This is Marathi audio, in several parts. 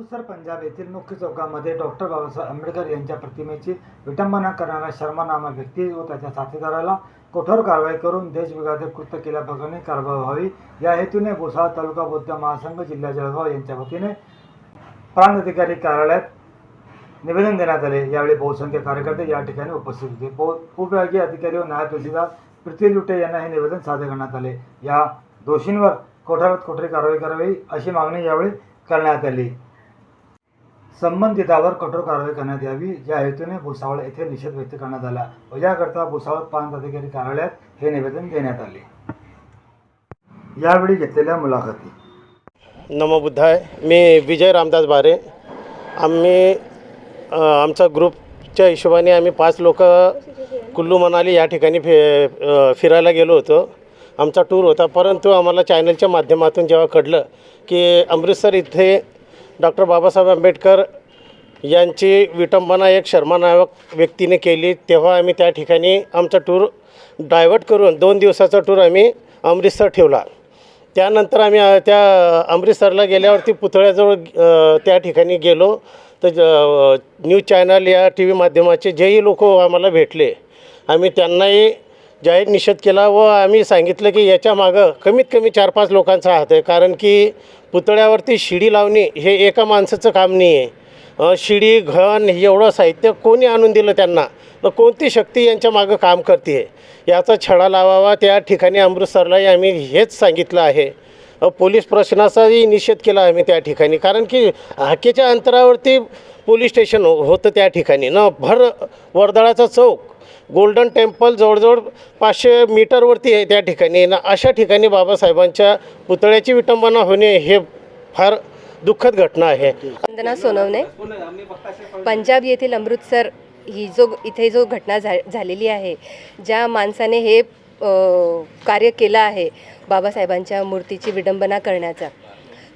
अमृतसर पंजाब येथील मुख्य चौकामध्ये डॉक्टर बाबासाहेब आंबेडकर यांच्या प्रतिमेची विटंबना करणारा शर्मा नामा व्यक्ती व त्याच्या साथीदाराला कठोर कारवाई करून देशविघातक कृत्य केल्याप्रकरणी कारवाई व्हावी. या हेतूने भुसावळ तालुका बौद्ध महासंघ जिल्हा जळगाव यांच्या वतीने प्रांत अधिकारी कार्यालयात निवेदन देण्यात आले. यावेळी बहुसंख्य कार्यकर्ते या ठिकाणी उपस्थित होते. पो उपविभागीय अधिकारी व नायब तहसीलदार पृथ्वी लुटे यांना हे निवेदन सादर करण्यात आले. या दोषींवर कोठारात कोठरी कारवाई करावी अशी मागणी यावेळी करण्यात आली. संबंधितावर कठोर कारवाई करण्यात यावी. ज्या हेतूने भुसावळ येथे निषेध व्यक्त करण्यात आला. व याकरता भुसावळ प्रांत अधिकारी कार्यालयात हे निवेदन देण्यात आले. यावेळी घेतलेल्या मुलाखती. नमोबुद्धाय मी विजय रामदास बारे. आम्ही आमचा ग्रुपच्या हिशोबाने आम्ही पाच लोक कुल्लू मनाली या ठिकाणी फि फिरायला गेलो होतो. आमचा टूर होता. परंतु आम्हाला चॅनलच्या माध्यमातून जेव्हा कळलं की अमृतसर इथे डॉक्टर बाबासाहेब आंबेडकर यांची विटंबना एक शर्मा नावक व्यक्तीने केली. तेव्हा आम्ही त्या ठिकाणी आमचा टूर डायवर्ट करून दोन दिवसाचा टूर आम्ही अमृतसर ठेवला. त्यानंतर आम्ही त्या अमृतसरला गेल्यावरती पुतळ्याजवळ त्या ठिकाणी गेलो. तर ज- न्यूज चॅनल या टी व्ही माध्यमाचे जेही लोक आम्हाला भेटले. आम्ही त्यांनाही जाहीर निषेध केला व आम्ही सांगितलं की याच्या मागं कमीत कमी चार पाच लोकांचा हात आहे. कारण की पुतळ्यावरती शिडी लावणे हे एका माणसाचं काम नाही आहे. शिडी घन एवढं साहित्य कोणी आणून दिलं त्यांना? व कोणती शक्ती यांच्या मागं काम करते याचा छडा लावावा. त्या ठिकाणी अमृतसरलाही आम्ही हेच सांगितलं आहे. पोलीस प्रशासनाचाही निषेध केला आम्ही त्या ठिकाणी. कारण की हाकेच्या अंतरावरती पोलीस स्टेशन हो- होतं त्या ठिकाणी. न भर वर्दळाचा चौक गोल्डन टेम्पल जवळजवळ पाचशे मीटरवरती आहे त्या ठिकाणी. ना अशा ठिकाणी बाबासाहेबांच्या पुतळ्याची विटंबना होणे हे फार दुःखद घटना आहे. वंदना सोनवणे. पंजाब येथील अमृतसर ही जो इथे जो घटना झा झालेली आहे ज्या माणसाने हे कार्य केलं आहे बाबासाहेबांच्या मूर्तीची विडंबना करण्याचा.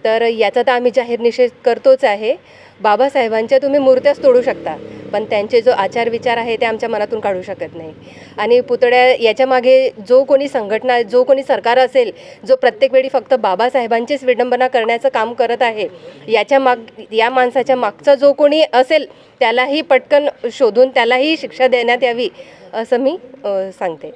तर याचा तर आम्ही जाहीर निषेध करतोच आहे. बाबासाहेबांच्या तुम्ही मूर्त्याच तोडू शकता पण त्यांचे जो आचार विचार आहे ते आमच्या मनातून काढू शकत नाही. आणि पुतळ्या याच्या मागे जो कोणी संघटना जो कोणी सरकार असेल जो प्रत्येक वेळी फक्त बाबासाहेबांचीच विडंबना करण्याचं काम करत आहे याच्या माग या माणसाच्या मागचा जो कोणी असेल त्यालाही पटकन शोधून त्यालाही शिक्षा देण्यात यावी असं मी सांगते.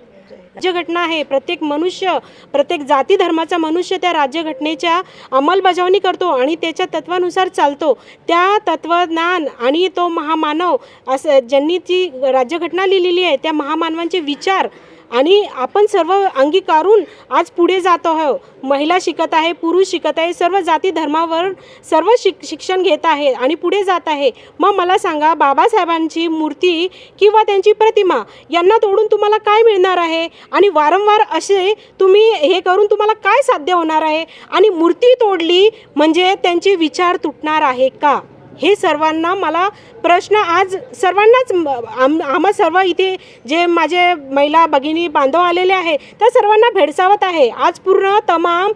राज्यघटना आहे. प्रत्येक मनुष्य प्रत्येक जाती धर्माचा मनुष्य त्या राज्यघटनेच्या अंमलबजावणी करतो आणि त्याच्या तत्वानुसार चालतो. त्या तत्वज्ञान आणि तो महामानव असं ज्यांनी ती राज्यघटना लिहिलेली आहे त्या महामानवांचे विचार आणि आपण सर्व अंगीकारून आज पुढे जात आहोत. महिला शिकत आहे पुरुष शिकत आहे सर्व जाती धर्मावर सर्व शिक शिक्षण घेत आहे आणि पुढे जात आहे. मग मला सांगा बाबासाहेबांची मूर्ती किंवा त्यांची प्रतिमा यांना तोडून तुम्हाला काय मिळणार आहे? आणि वारंवार असे तुम्ही हे करून तुम्हाला काय साध्य होणार आहे? आणि मूर्ती तोडली म्हणजे त्यांचे विचार तुटणार आहे का? हे सर्वांना मला प्रश्न आज सर्वांनाच आम आम्हा सर्व इथे जे माझे महिला भगिनी बांधव आलेले आहे त्या सर्वांना भेडसावत आहे. आज पूर्ण तमाम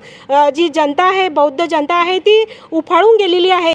जी जनता आहे बौद्ध जनता आहे ती उफाळून गेलेली आहे.